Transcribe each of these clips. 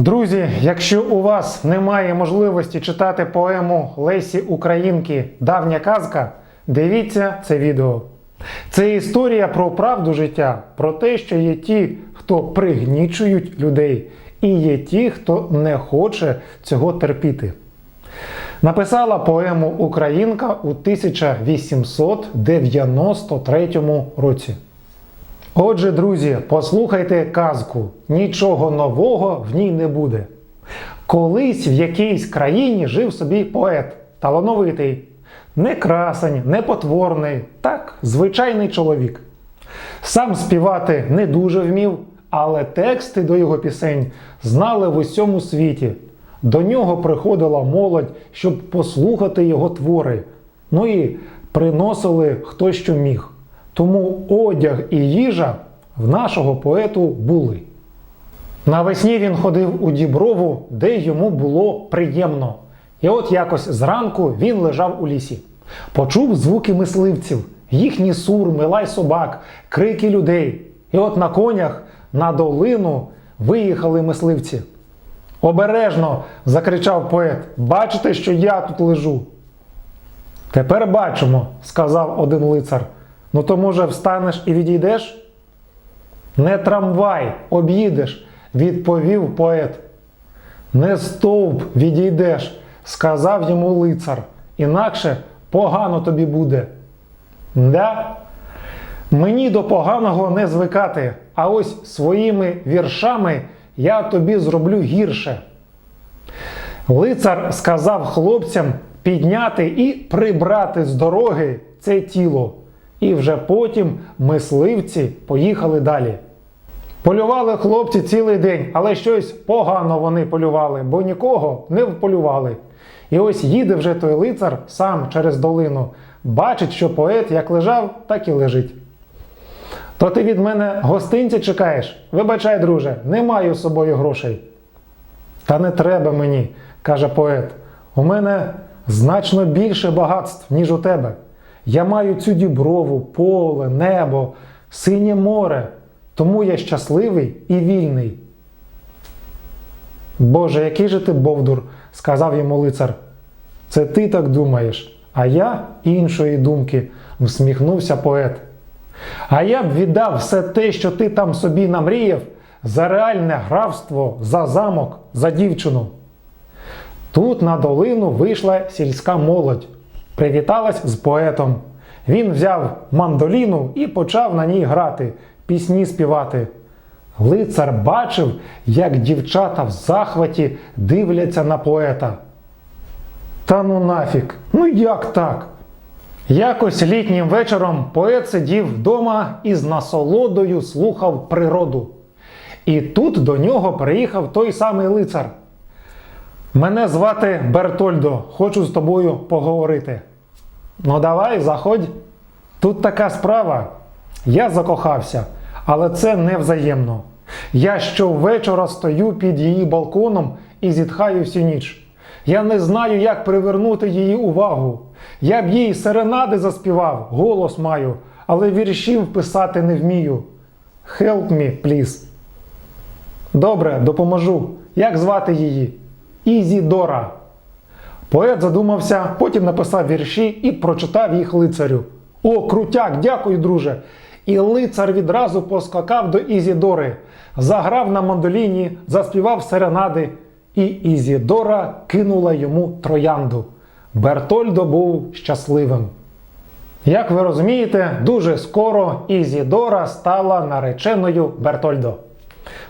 Друзі, якщо у вас немає можливості читати поему Лесі Українки Давня казка, дивіться це відео. Це історія про правду життя, про те, що є ті, хто пригнічують людей, і є ті, хто не хоче цього терпіти. Написала поему Українка у 1893 році. Отже, друзі, послухайте казку. Нічого нового в ній не буде. Колись в якійсь країні жив собі поет, талановитий, не красень, не потворний, так, звичайний чоловік. Сам співати не дуже вмів, але тексти до його пісень знали в усьому світі. До нього приходила молодь, щоб послухати його твори. Ну і приносили хто що міг. Тому одяг і їжа в нашого поету були. Навесні він ходив у Діброву, де йому було приємно. І от якось зранку він лежав у лісі. Почув звуки мисливців, їхній сур, милай собак, крики людей. І от на конях на долину виїхали мисливці. Обережно, закричав поет. Бачите, що я тут лежу. Тепер бачимо, сказав один лицар. Ну то, може, встанеш і відійдеш? Не трамвай, об'їдеш, відповів поет. Не стовп відійдеш, сказав йому лицар. Інакше погано тобі буде. Да? Мені до поганого не звикати, а ось своїми віршами я тобі зроблю гірше. Лицар сказав хлопцям підняти і прибрати з дороги це тіло. І вже потім мисливці поїхали далі. Полювали хлопці цілий день, але щось погано вони полювали, бо нікого не вполювали. І ось їде вже той лицар сам через долину, бачить, що поет як лежав, так і лежить. То ти від мене гостинці чекаєш? Вибачай, друже, не маю з собою грошей. Та не треба мені, каже поет. У мене значно більше багатств, ніж у тебе. Я маю цю діброву, поле, небо, синє море, тому я щасливий і вільний. Боже, який же ти Бовдур, сказав йому лицар. Це ти так думаєш, а я іншої думки, всміхнувся поет. А я б віддав все те, що ти там собі намріяв, за реальне графство, за замок, за дівчину. Тут на долину вийшла сільська молодь, привіталась з поетом. Він взяв мандоліну і почав на ній грати, пісні співати. Лицар бачив, як дівчата в захваті дивляться на поета. Та ну нафік, ну як так? Якось літнім вечором поет сидів вдома і з насолодою слухав природу. І тут до нього приїхав той самий лицар. Мене звати Бертольдо, хочу з тобою поговорити. Ну, давай, заходь. Тут така справа. Я закохався, але це не взаємно. Я щовечора стою під її балконом і зітхаю всю ніч. Я не знаю, як привернути її увагу. Я б їй серенади заспівав, голос маю, але віршів писати не вмію. Help me, please. Добре, допоможу. Як звати її? Ізідора. Поет задумався, потім написав вірші і прочитав їх лицарю. О, крутяк, дякую, друже! І лицар відразу поскакав до Ізідори, заграв на мандоліні, заспівав серенади, і Ізідора кинула йому троянду. Бертольдо був щасливим. Як ви розумієте, дуже скоро Ізідора стала нареченою Бертольдо.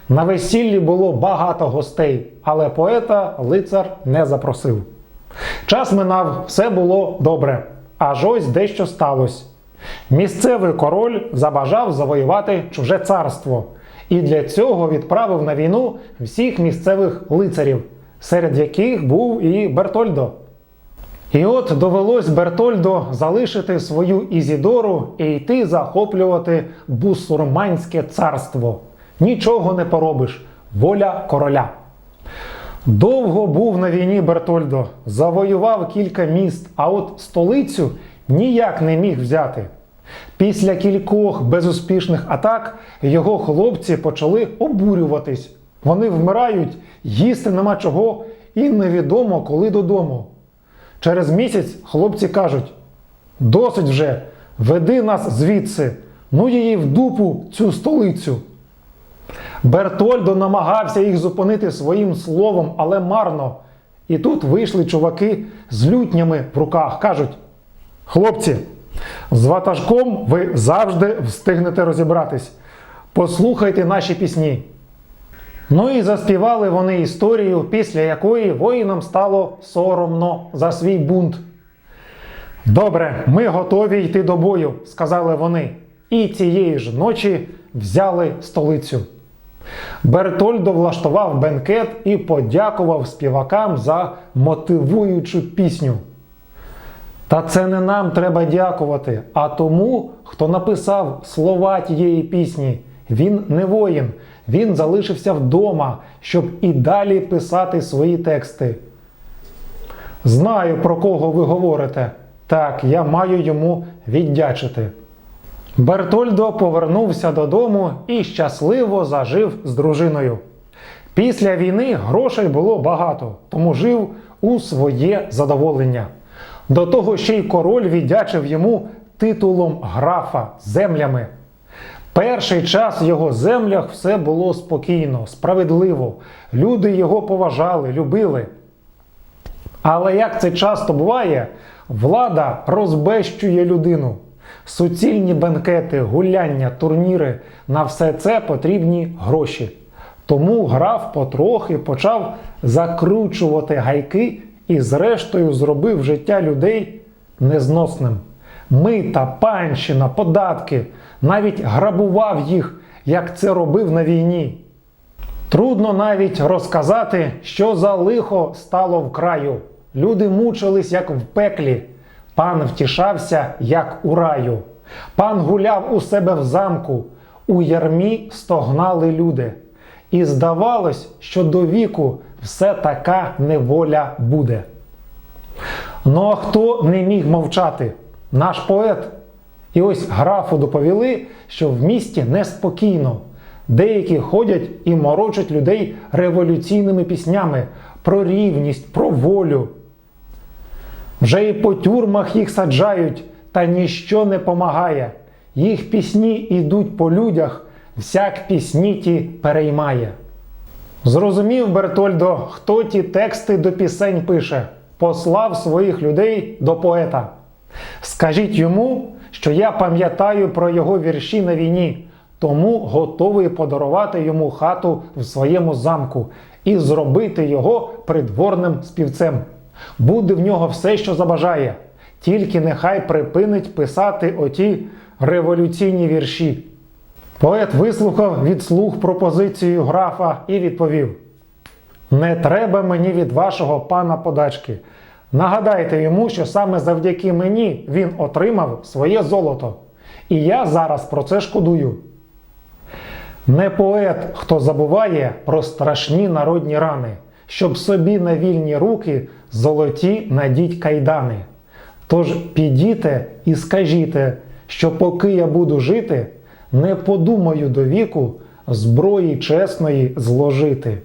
На весіллі було багато гостей, але поета лицар не запросив. Час минав, все було добре, аж ось дещо сталося. Місцевий король забажав завоювати чуже царство і для цього відправив на війну всіх місцевих лицарів, серед яких був і Бертольдо. І от довелось Бертольдо залишити свою Ізідору і йти захоплювати бусурманське царство. Нічого не поробиш, воля короля. Довго був на війні Бертольдо, завоював кілька міст, а от столицю ніяк не міг взяти. Після кількох безуспішних атак його хлопці почали обурюватись. Вони вмирають, їсти нема чого, і невідомо коли додому. Через місяць хлопці кажуть: досить вже, веди нас звідси, ну її в дупу цю столицю. Бертольдо намагався їх зупинити своїм словом, але марно. І тут вийшли чуваки з лютнями в руках. Кажуть: хлопці, з ватажком ви завжди встигнете розібратись. Послухайте наші пісні. Ну і заспівали вони історію, після якої воїнам стало соромно за свій бунт. Добре, ми готові йти до бою, сказали вони, і цієї ж ночі взяли столицю. Бертольдо влаштував бенкет і подякував співакам за мотивуючу пісню. Та це не нам треба дякувати, а тому, хто написав слова тієї пісні. Він не воїн, він залишився вдома, щоб і далі писати свої тексти. Знаю, про кого ви говорите. Так, я маю йому віддячити. Бертольдо повернувся додому і щасливо зажив з дружиною. Після війни грошей було багато, тому жив у своє задоволення. До того ще й король віддячив йому титулом графа землями. Перший час в його землях все було спокійно, справедливо. Люди його поважали, любили. Але як це часто буває, влада розбещує людину. Суцільні бенкети, гуляння, турніри на все це потрібні гроші. Тому граф потрохи почав закручувати гайки і, зрештою, зробив життя людей незносним. Мита, панщина, податки, навіть грабував їх, як це робив на війні. Трудно навіть розказати, що за лихо стало в краю. Люди мучились, як в пеклі. Пан втішався, як у раю. Пан гуляв у себе в замку, у ярмі стогнали люди. І здавалось, що до віку все така неволя буде. Ну а хто не міг мовчати? Наш поет. І ось графу доповіли, що в місті неспокійно. Деякі ходять і морочать людей революційними піснями про рівність, про волю. Вже і по тюрмах їх саджають, та ніщо не помагає. Їх пісні йдуть по людях, всяк пісні ті переймає. Зрозумів Бертольдо, хто ті тексти до пісень пише, послав своїх людей до поета. Скажіть йому, що я пам'ятаю про його вірші на війні, тому готовий подарувати йому хату в своєму замку і зробити його придворним співцем. Буде в нього все, що забажає, тільки нехай припинить писати оті революційні вірші. Поет вислухав від слух пропозицію графа і відповів: Не треба мені від вашого пана подачки. Нагадайте йому, що саме завдяки мені він отримав своє золото. І я зараз про це шкодую. Не поет, хто забуває про страшні народні рани, щоб собі на вільні руки золоті надіть кайдани. Тож підіте і скажіте, що поки я буду жити, не подумаю до віку зброї чесної зложити.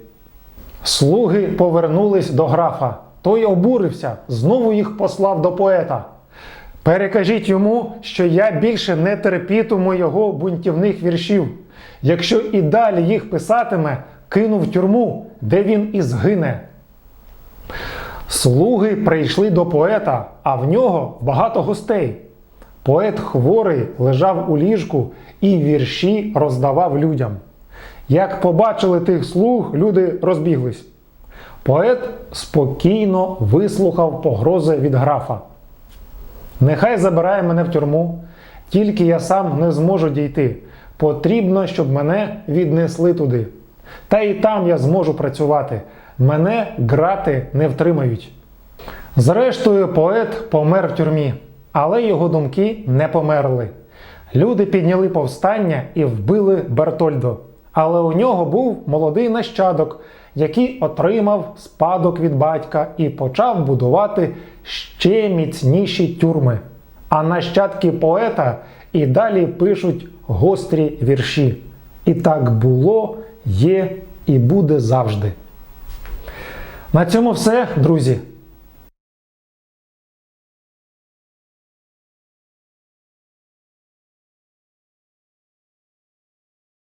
Слуги повернулись до графа. Той обурився, знову їх послав до поета. Перекажіть йому, що я більше не терпітиму його бунтівних віршів. Якщо і далі їх писатиме, кину в тюрму, де він і згине. Слуги прийшли до поета, а в нього багато гостей. Поет хворий лежав у ліжку і вірші роздавав людям. Як побачили тих слуг, люди розбіглись. Поет спокійно вислухав погрози від графа. Нехай забирає мене в тюрму, тільки я сам не зможу дійти. Потрібно, щоб мене віднесли туди. Та і там я зможу працювати. Мене грати не втримають. Зрештою, поет помер в тюрмі, але його думки не померли. Люди підняли повстання і вбили Бертольдо. Але у нього був молодий нащадок, який отримав спадок від батька і почав будувати ще міцніші тюрми. А нащадки поета і далі пишуть гострі вірші. І так було, є і буде завжди. На цьому все, друзі.